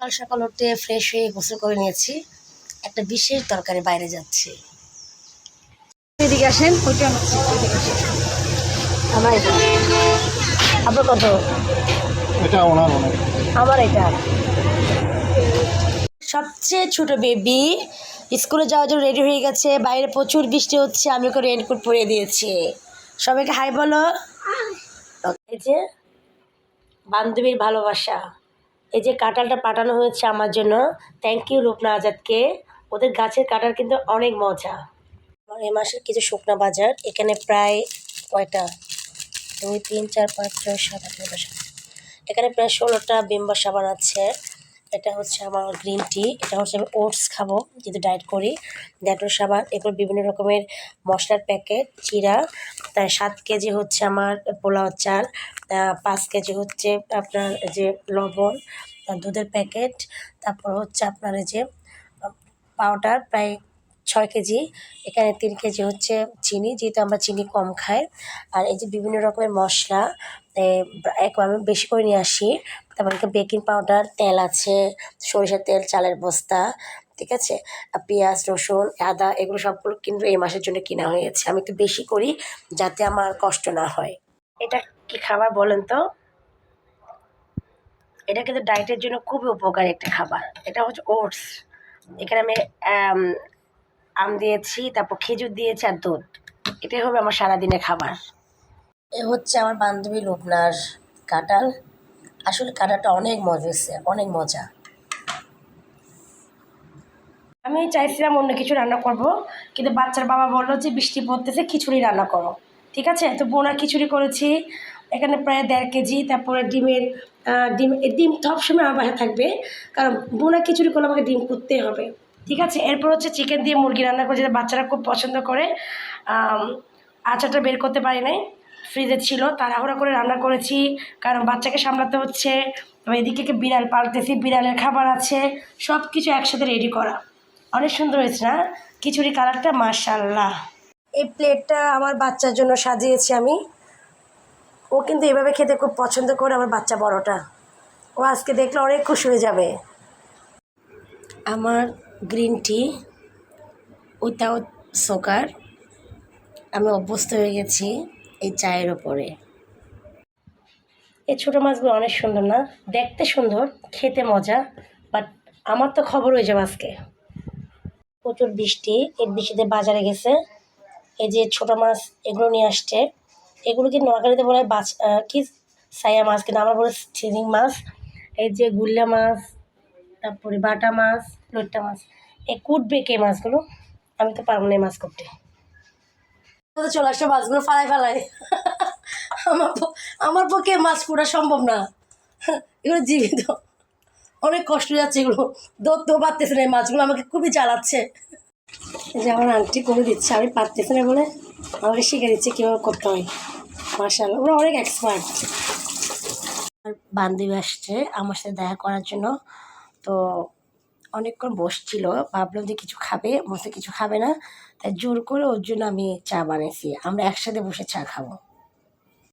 সকাল সকাল উঠে ফ্রেশ হয়ে গোসল করে নিয়েছি। একটা বিশেষ দরকারে বাইরে যাচ্ছি। এদিকে আসেন ওইটা আমার আপনার কত? এটা ওনার আমার এটা। সবচেয়ে ছোট বেবি স্কুলে যাওয়ার জন্য রেডি হয়ে গেছে। বাইরে প্রচুর বৃষ্টি হচ্ছে আমি ওকে রেনকোট পরিয়ে দিয়েছি। সবাইকে হাই বলো। এই যে বান্ধবীর ভালোবাসা। এই যে কাঁঠালটা পাঠানো হয়েছে আমার জন্য থ্যাংক ইউ রূপনা আজাদকে। ওদের গাছের কাঁঠাল কিন্তু অনেক মজা। আমার এ মাসের কিছু শুকনা বাজার, এখানে প্রায় কয়টা? দুই, তিন, চার, পাঁচ, ছয়, সাত, আট, নয় এখানে প্রায় ষোলোটা বিম্বা সাবান আছে। এটা হচ্ছে আমার গ্রিন টি এটা হচ্ছে আমি ওটস খাব, যেহেতু ডায়েট করি। ডেটল সাবান এগুলো বিভিন্ন রকমের মশলার প্যাকেট চিরা, তার সাত কেজি হচ্ছে আমার পোলাও চাল পাঁচ কেজি হচ্ছে আপনার যে লবণ দুধের প্যাকেট তারপর হচ্ছে আপনার যে পাউডার প্রায় ছয় কেজি, এখানে তিন কেজি হচ্ছে চিনি, যেহেতু আমরা চিনি কম খাই। আর এই যে বিভিন্ন রকমের মশলা এক আমি বেশি করে নিয়ে আসি। তারপর বেকিং পাউডার, তেল আছে, সরিষার তেল, চালের বস্তা, ঠিক আছে? পেঁয়াজ, রসুন, আদা, এগুলো সবগুলো কিন্তু এই মাসের জন্য কিনা হয়েছে। আমি একটু বেশি করি যাতে আমার কষ্ট না হয়। এটা কি খাবার বলেন তো? এটা কিন্তু ডায়েটের জন্য খুবই উপকারী একটা খাবার। এটা হচ্ছে ওটস এখানে আমি আম, দিয়েছি তারপর খেজুর দিয়েছি আর দুধ। এটাই হবে আমার সারাদিনের খাবার। এ হচ্ছে আমার বান্ধবী লোকনার কাঁঠাল। আসলে কাঁঠালটা অনেক মজা হয়েছে অনেক মজা। আমি চাইছিলাম অন্য কিছু রান্না করব কিন্তু বাচ্চার বাবা বলল যে বৃষ্টি পড়তেছে খিচুড়ি রান্না করো। ঠিক আছে? তো বোনা খিচুড়ি করেছি। এখানে প্রায় দেড় কেজি তারপরে ডিমের ডিম ডিম সবসময় আমার বাসায় থাকবে। কারণ বোনা খিচুড়ি করলে আমাকে ডিম করতেই হবে। ঠিক আছে? এরপর হচ্ছে চিকেন দিয়ে মুরগি রান্না করে, যেটা বাচ্চারা খুব পছন্দ করে আচারটা বের করতে পারি নাই। ফ্রিজে ছিল, তাড়াহুড়া করে রান্না করেছি, কারণ বাচ্চাকে সামলাতে হচ্ছে। এদিকে কি বিড়াল পালতেছি, বিড়ালের খাবার আছে সব কিছু একসাথে রেডি করা। অনেক সুন্দর হয়েছে না? খিচুড়ি কালারটা মার্শাল্লাহ এই প্লেটটা আমার বাচ্চার জন্য সাজিয়েছি আমি। ও কিন্তু এভাবে খেতে খুব পছন্দ করে, আমার বাচ্চা বড়টা। ও আজকে দেখলে অনেক খুশি হয়ে যাবে। আমার গ্রিন টি উইথাউট সুগার। আমি অভ্যস্ত হয়ে গেছি এই চায়ের ওপরে। এই ছোটো মাছগুলো অনেক সুন্দর না? দেখতে সুন্দর খেতে মজা বাট আমার তো খবর হয়ে যাবে আজকে প্রচুর বৃষ্টি এই বৃষ্টিতে বাজারে গেছে। এই যে ছোটো মাছ এগুলো নিয়ে আসছে। এগুলো কি নোয়াখালীতে বলে আহ, কি সাইয়া মাছ কিন্তু আমরা বলে চিংড়ি মাছ। এই যে গুল্লা মাছ তারপরে বাটা মাছ লোট্টা মাছ, এই কুটবে কে মাছগুলো আমি তো পারব না মাছ করতে চলে আসছে মাছগুলো ফালাই ফালাই। আমার আমার পক্ষে মাছ কুটা সম্ভব না। এগুলো জীবিত। অনেক কষ্ট যাচ্ছে এগুলো। দৌড়তেও পারতেছে না এই মাছগুলো, আমাকে খুবই জ্বালাচ্ছে। যে আমার আন্টি করে দিচ্ছে, আমি পারতেছি না বলে আমাকে শিখে দিচ্ছে কীভাবে করতে হয়। মার্শাল ওরা অনেক এক্সপার্ট বান্ধবী আসছে আমার সাথে দেখা করার জন্য। তো অনেকক্ষণ বসছিল। ভাবলাম যে কিছু খাবে বসে কিছু খাবে না। তাই জোর করে ওর জন্য আমি চা বানিয়েছি। আমরা একসাথে বসে চা খাব।